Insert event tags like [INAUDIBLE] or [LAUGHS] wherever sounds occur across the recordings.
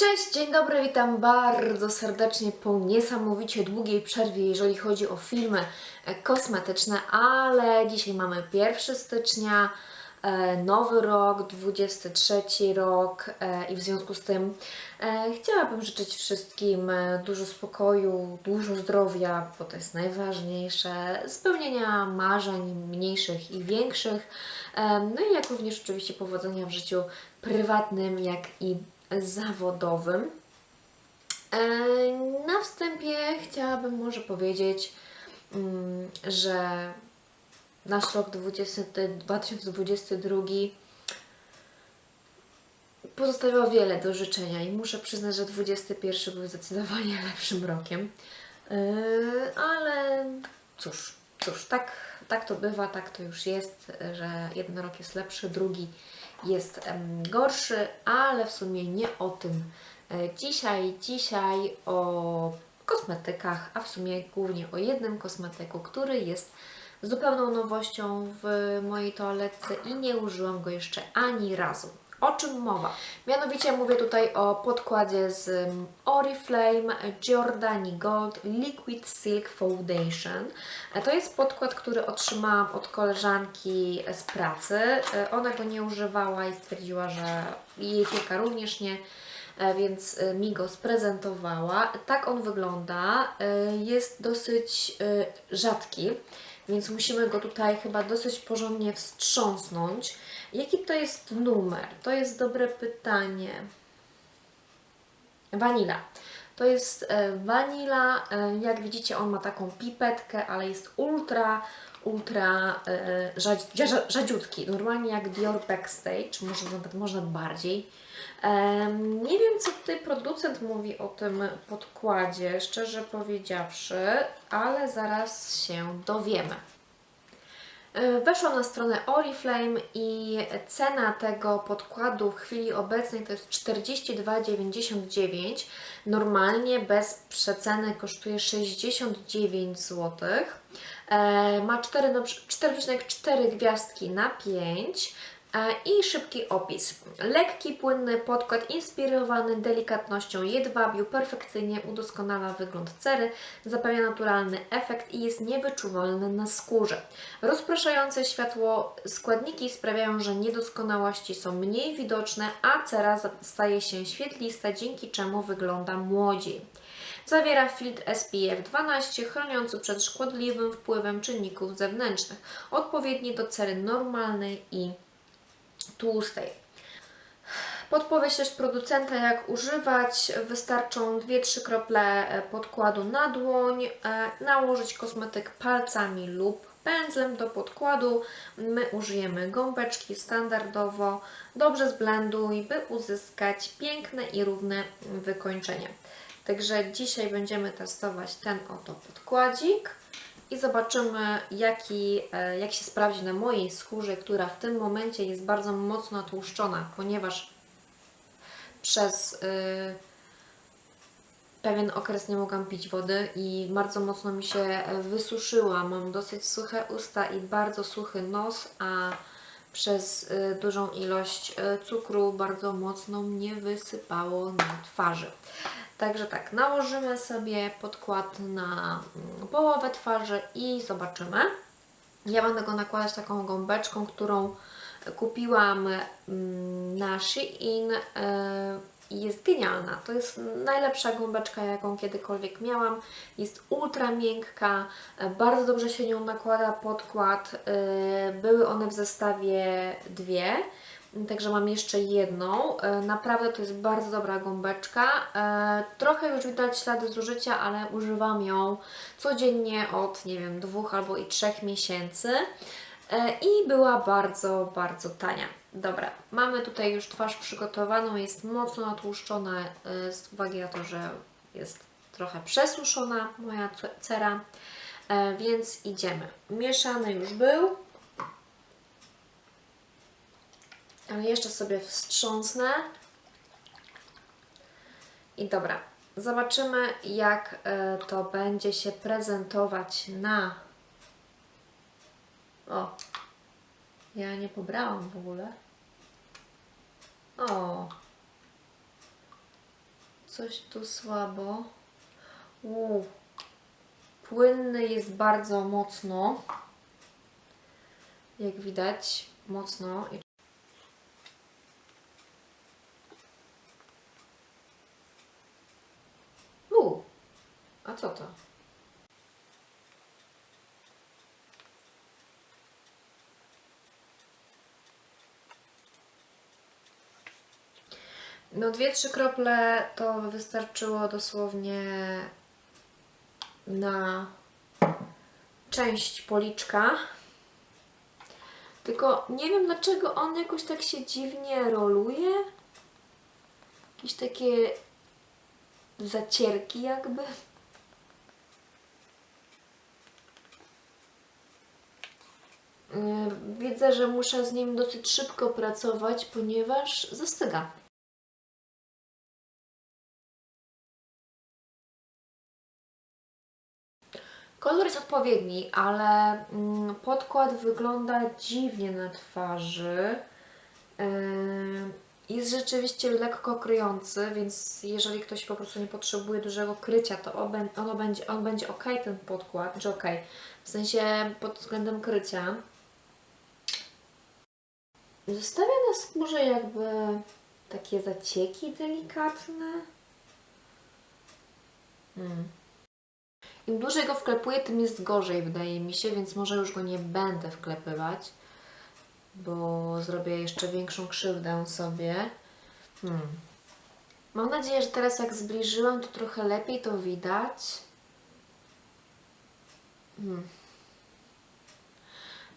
Cześć, dzień dobry, witam bardzo serdecznie po niesamowicie długiej przerwie, jeżeli chodzi o filmy e, kosmetyczne, ale dzisiaj mamy 1 stycznia, e, nowy rok, 23 rok e, i w związku z tym chciałabym życzyć wszystkim dużo spokoju, dużo zdrowia, bo to jest najważniejsze, spełnienia marzeń mniejszych i większych, no i jak również oczywiście powodzenia w życiu prywatnym, jak i zawodowym. E, Na wstępie chciałabym może powiedzieć, mm, że nasz rok 20, 2022 pozostawiał wiele do życzenia i muszę przyznać, że 21 był zdecydowanie [LAUGHS] lepszym rokiem. E, Ale cóż, cóż, tak, tak to bywa, tak to już jest, że jeden rok jest lepszy, drugi jest gorszy, ale w sumie nie o tym e, dzisiaj. Dzisiaj o kosmetykach, a w sumie głównie o jednym kosmetyku, który jest zupełną nowością w mojej toaletce i nie użyłam go jeszcze ani razu. O czym mowa? Mianowicie mówię tutaj o podkładzie z mm, Oriflame Giordani Gold Liquid Silk Foundation. E, To jest podkład, który otrzymałam od koleżanki z pracy. E, Ona go nie używała i stwierdziła, że jej córka również nie, e, więc mi go sprezentowała. Tak on wygląda. Jest dosyć rzadki, więc musimy go tutaj chyba dosyć porządnie wstrząsnąć. Jaki to jest numer? To jest dobre pytanie. Wanila. To jest e, wanila. E, jak widzicie, on ma taką pipetkę, ale jest ultra, ultra e, rzadzi, rzadzi- rzadziutki. Normalnie jak Dior Backstage, może nawet można bardziej. Em, nie wiem, co tutaj producent mówi o tym podkładzie, szczerze powiedziawszy, ale zaraz się dowiemy. E, Weszłam na stronę Oriflame i cena tego podkładu w chwili obecnej to jest 42,99. Normalnie bez przeceny kosztuje 69 zł. E, Ma 4 no, 4,4 gwiazdki na 5. I szybki opis. Lekki, płynny podkład inspirowany delikatnością jedwabiu, perfekcyjnie udoskonala wygląd cery, zapewnia naturalny efekt i jest niewyczuwalny na skórze. Rozpraszające światło składniki sprawiają, że niedoskonałości są mniej widoczne, a cera staje się świetlista, dzięki czemu wygląda młodziej. Zawiera filtr SPF 12 chroniący przed szkodliwym wpływem czynników zewnętrznych, odpowiedni do cery normalnej i tłustej. Podpowiedź też producenta, jak używać. Wystarczą 2-3 krople e, podkładu na dłoń, e, nałożyć kosmetyk palcami lub pędzlem do podkładu. My użyjemy gąbeczki standardowo. Dobrze zblenduj, by uzyskać piękne i równe wykończenie. Także dzisiaj będziemy testować ten oto podkładzik i zobaczymy, jaki, e, jak się sprawdzi na mojej skórze, która w tym momencie jest bardzo mocno tłuszczona, ponieważ przez y, pewien okres nie mogłam pić wody i bardzo mocno mi się e, wysuszyła. Mam dosyć suche usta i bardzo suchy nos, a przez y, dużą ilość y, cukru bardzo mocno mnie wysypało na twarzy. Także tak, nałożymy sobie podkład na mm, połowę twarzy i zobaczymy. Ja będę go nakładać taką gąbeczką, którą kupiłam mm, na Shein e, i jest genialna. To jest najlepsza gąbeczka, jaką kiedykolwiek miałam. Jest ultra miękka, e, bardzo dobrze się nią nakłada podkład. E, Były one w zestawie dwie. Także mam jeszcze jedną. E, Naprawdę to jest bardzo dobra gąbeczka. Trochę już widać ślady zużycia, ale używam ją codziennie od, nie wiem, dwóch albo i trzech miesięcy. I była bardzo, bardzo tania. Dobra, mamy tutaj już twarz przygotowaną, jest mocno natłuszczona e, z uwagi na to, że jest trochę przesuszona moja ce- cera, E, więc idziemy. Mieszany już był, jeszcze sobie wstrząsnę. I dobra, zobaczymy jak e, to będzie się prezentować na o, ja nie pobrałam w ogóle. O. coś tu słabo. Uuu. Płynny jest bardzo mocno. Jak widać, mocno. Uuu. A co to? No dwie, trzy krople to wystarczyło dosłownie na część policzka. Tylko nie wiem dlaczego on jakoś tak się dziwnie roluje. Jakieś takie zacierki jakby. Yy, Widzę, że muszę z nim dosyć szybko pracować, ponieważ zastyga. Kolor jest odpowiedni, ale mm, podkład wygląda dziwnie na twarzy. Yy, Jest rzeczywiście lekko kryjący, więc jeżeli ktoś po prostu nie potrzebuje dużego krycia, to on, ono będzie, on będzie ok, ten podkład, czy ok, w sensie pod względem krycia. Zostawia na skórze jakby takie zacieki delikatne. Hmm. Im dłużej go wklepuję, tym jest gorzej, wydaje mi się, więc może już go nie będę wklepywać, bo zrobię jeszcze większą krzywdę sobie. Hmm. Mam nadzieję, że teraz jak zbliżyłam, to trochę lepiej to widać. Hmm.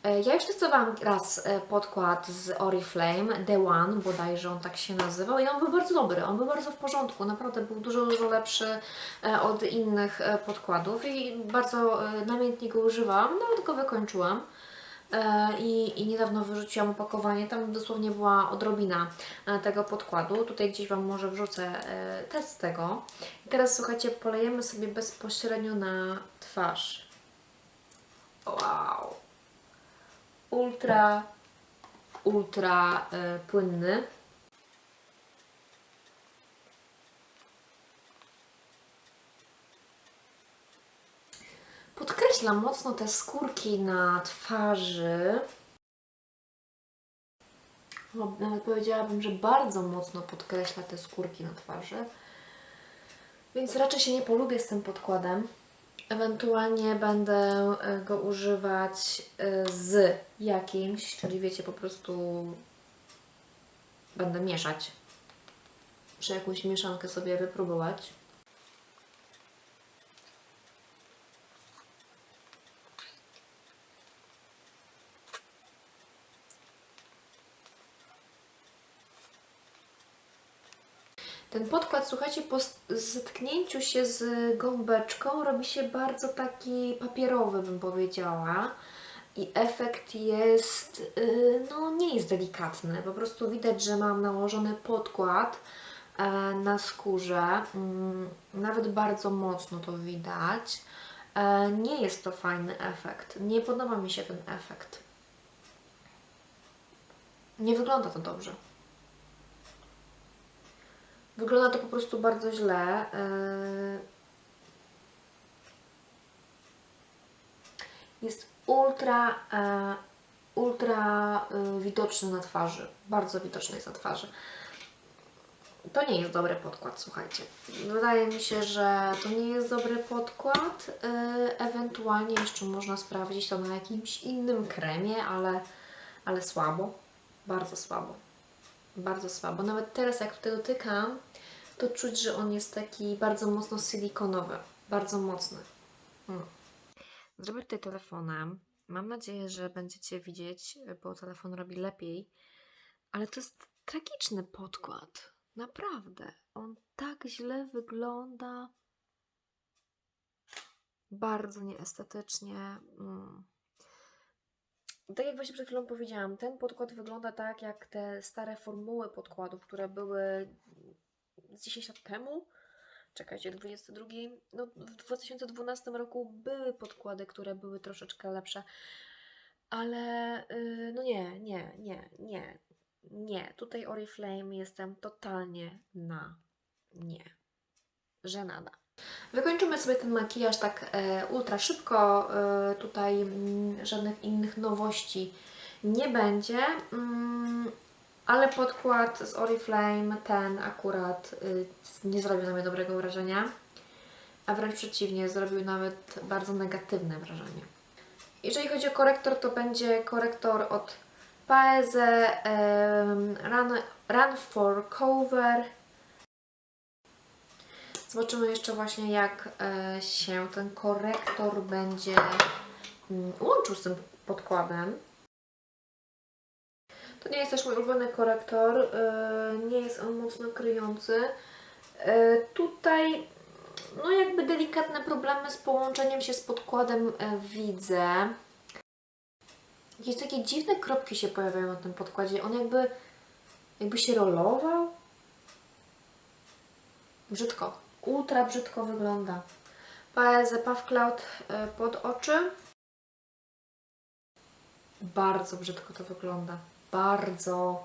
E, Ja już testowałam raz e, podkład z Oriflame, The One, bodajże on tak się nazywał i on był bardzo dobry, on był bardzo w porządku, naprawdę był dużo, dużo lepszy e, od innych podkładów i bardzo namiętnie go używałam, nawet go wykończyłam. I, I niedawno wyrzuciłam opakowanie, tam dosłownie była odrobina tego podkładu. Tutaj gdzieś Wam może wrzucę test tego. I teraz słuchajcie, polejemy sobie bezpośrednio na twarz. Wow! Ultra, ultra e, płynny. Podkreślam mocno te skórki na twarzy. No, nawet powiedziałabym, że bardzo mocno podkreśla te skórki na twarzy. Więc raczej się nie polubię z tym podkładem. Ewentualnie będę e, go używać e, z jakimś, czyli wiecie, po prostu będę mieszać. Muszę jakąś mieszankę sobie wypróbować. Ten podkład, słuchajcie, po zetknięciu się z gąbeczką robi się bardzo taki papierowy, bym powiedziała. I efekt jest, yy, no nie jest delikatny. Po prostu widać, że mam nałożony podkład e, na skórze. Mm, Nawet bardzo mocno to widać. E, Nie jest to fajny efekt. Nie podoba mi się ten efekt. Nie wygląda to dobrze. Wygląda to po prostu bardzo źle. Yy. Jest ultra, e, ultra y, widoczny na twarzy. Bardzo widoczny jest na twarzy. To nie jest dobry podkład, słuchajcie. Wydaje mi się, że to nie jest dobry podkład. Ewentualnie jeszcze można sprawdzić to na jakimś innym kremie, ale, ale słabo. Bardzo słabo. Bardzo słabo. Nawet teraz, jak tutaj dotykam, to czuć, że on jest taki bardzo mocno silikonowy. Bardzo mocny. Mm. Zrobię tutaj telefonem. Mam nadzieję, że będziecie widzieć, bo telefon robi lepiej. Ale to jest tragiczny podkład. Naprawdę. On tak źle wygląda. Bardzo nieestetycznie. Mm. Tak jak właśnie przed chwilą powiedziałam, ten podkład wygląda tak jak te stare formuły podkładów, które były z 10 lat temu. Czekajcie, 22. No, w 2012 roku były podkłady, które były troszeczkę lepsze, ale yy, no nie, nie, nie, nie, nie. Tutaj Oriflame jestem totalnie na nie. żenada. Wykończymy sobie ten makijaż tak e, ultra szybko. E, tutaj mm, żadnych innych nowości nie będzie. Mm, ale podkład z Oriflame, ten akurat y, nie zrobił na mnie dobrego wrażenia. A wręcz przeciwnie, zrobił nawet bardzo negatywne wrażenie. Jeżeli chodzi o korektor, to będzie korektor od Paese Run, Run for Cover. Zobaczymy jeszcze właśnie jak e, się ten korektor będzie mm, łączył z tym podkładem. To nie jest też mój ulubiony korektor, e, nie jest on mocno kryjący. E, Tutaj no jakby delikatne problemy z połączeniem się z podkładem widzę. Jakieś takie dziwne kropki się pojawiają na tym podkładzie. On jakby, jakby się rolował. Brzydko. Ultra brzydko wygląda. Paese Puff Cloud e, pod oczy. Bardzo brzydko to wygląda. Bardzo.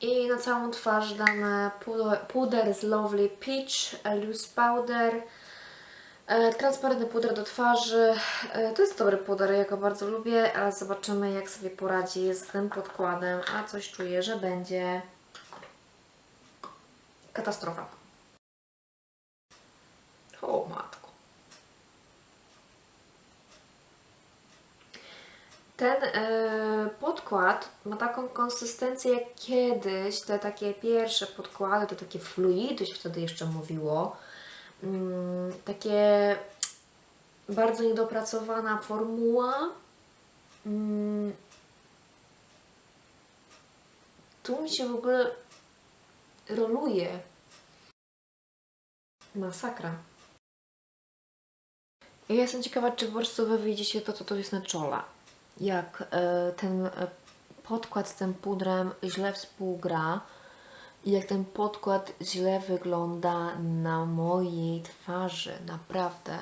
I na całą twarz damy puder, z Lovely Peach, Loose Powder. E, Transparentny puder do twarzy. E, To jest dobry puder, ja go bardzo lubię, ale zobaczymy jak sobie poradzi z tym podkładem, a coś czuję, że będzie katastrofa. O matko. Ten e, podkład ma taką konsystencję jak kiedyś, te takie pierwsze podkłady, to takie fluidy się wtedy jeszcze mówiło. Mm, takie bardzo niedopracowana formuła. Mm, tu mi się w ogóle roluje. Masakra. Ja jestem ciekawa, czy po prostu Wy widzicie to, co to jest na czole. Jak e, ten e, podkład z tym pudrem źle współgra i jak ten podkład źle wygląda na mojej twarzy. Naprawdę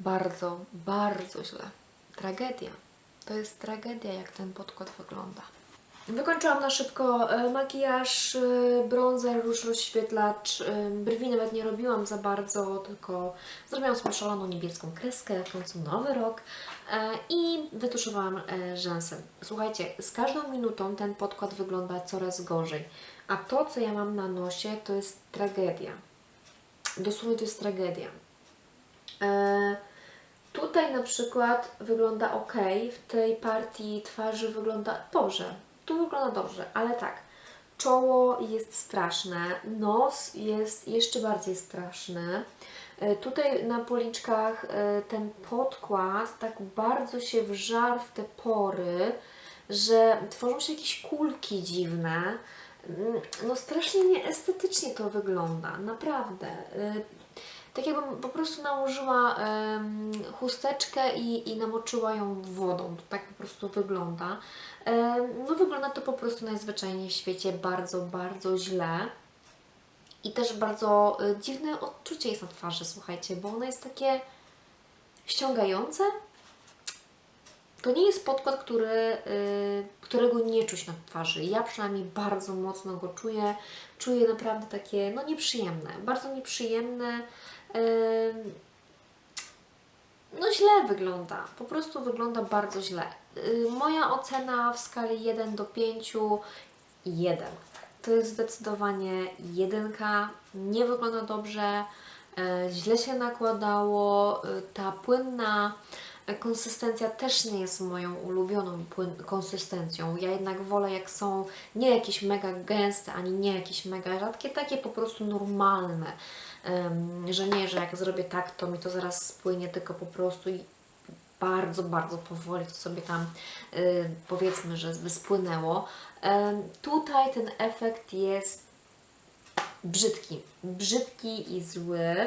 bardzo, bardzo źle. Tragedia. To jest tragedia, jak ten podkład wygląda. Wykończyłam na szybko e, makijaż, e, bronzer, róż rozświetlacz, e, brwi nawet nie robiłam za bardzo, tylko zrobiłam sobie szaloną niebieską kreskę, w końcu nowy rok i wytuszowałam rzęsy. Słuchajcie, z każdą minutą ten podkład wygląda coraz gorzej, a to, co ja mam na nosie, to jest tragedia. Dosłownie to jest tragedia. Tutaj na przykład wygląda ok, w tej partii twarzy wygląda dobrze. Tu wygląda dobrze, ale tak. Czoło jest straszne, nos jest jeszcze bardziej straszny. E, Tutaj na policzkach e, ten podkład tak bardzo się wżarł w te pory, że tworzą się jakieś kulki dziwne. Mm, No strasznie nieestetycznie to wygląda, naprawdę. E, tak jakbym po prostu nałożyła chusteczkę i, i namoczyła ją wodą. To tak po prostu wygląda. No wygląda to po prostu najzwyczajniej w świecie bardzo, bardzo źle. I też bardzo y, dziwne odczucie jest na twarzy, słuchajcie, bo ono jest takie ściągające. To nie jest podkład, który, y, którego nie czuć na twarzy. Ja przynajmniej bardzo mocno go czuję. Czuję naprawdę takie, no nieprzyjemne, bardzo nieprzyjemne. No źle wygląda, po prostu wygląda bardzo źle. Y, Moja ocena w skali 1 do 5 1. To jest zdecydowanie jedynka, nie wygląda dobrze, e, źle się nakładało, y, ta płynna konsystencja też nie jest moją ulubioną konsystencją. Ja jednak wolę jak są nie jakieś mega gęste, ani nie jakieś mega rzadkie, takie po prostu normalne. Że nie, że jak zrobię tak, to mi to zaraz spłynie, tylko po prostu bardzo, bardzo powoli to sobie tam y, powiedzmy, że wyspłynęło. Tutaj ten efekt jest brzydki. Brzydki i zły.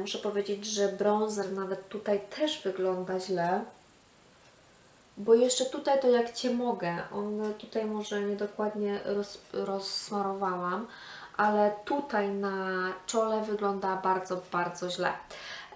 Muszę powiedzieć, że bronzer nawet tutaj też wygląda źle. Bo jeszcze tutaj to jak Cię mogę, on tutaj może niedokładnie roz, rozsmarowałam, ale tutaj na czole wygląda bardzo, bardzo źle.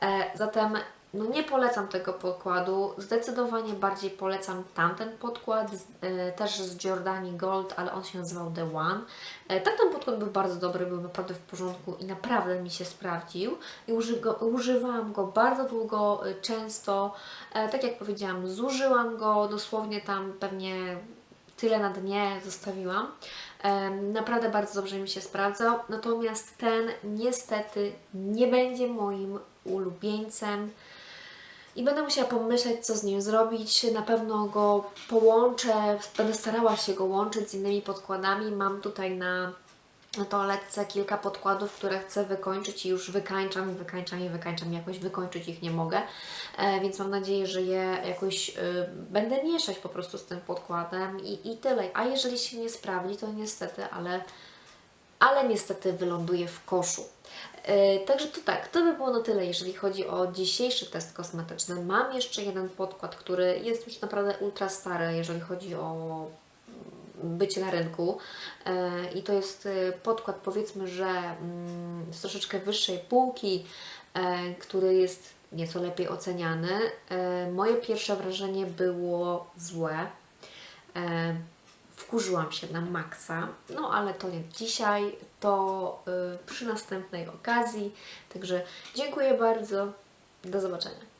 E, zatem no nie polecam tego podkładu. Zdecydowanie bardziej polecam tamten podkład, e, też z Giordani Gold, ale on się nazywał The One. E, tamten podkład był bardzo dobry, był naprawdę w porządku i naprawdę mi się sprawdził. I uży go, używałam go bardzo długo, często. Tak jak powiedziałam, zużyłam go dosłownie tam pewnie tyle na dnie zostawiłam. Naprawdę bardzo dobrze mi się sprawdzał. Natomiast ten niestety nie będzie moim ulubieńcem. I będę musiała pomyśleć, co z nim zrobić. Na pewno go połączę, będę starała się go łączyć z innymi podkładami. Mam tutaj na, na toaletce kilka podkładów, które chcę wykończyć i już wykańczam i wykańczam i wykańczam. Jakoś wykończyć ich nie mogę, e, więc mam nadzieję, że je jakoś y, będę mieszać po prostu z tym podkładem i, i tyle. A jeżeli się nie sprawdzi, to niestety, ale ale niestety wyląduje w koszu. Yy, także to tak, to by było na tyle, jeżeli chodzi o dzisiejszy test kosmetyczny. Mam jeszcze jeden podkład, który jest już naprawdę ultra stary, jeżeli chodzi o bycie na rynku. Yy, I to jest yy, podkład, powiedzmy, że mm, z troszeczkę wyższej półki, yy, który jest nieco lepiej oceniany. Moje pierwsze wrażenie było złe. E, Wkurzyłam się na maksa, no ale to nie dzisiaj, to przy następnej okazji. Także dziękuję bardzo, do zobaczenia.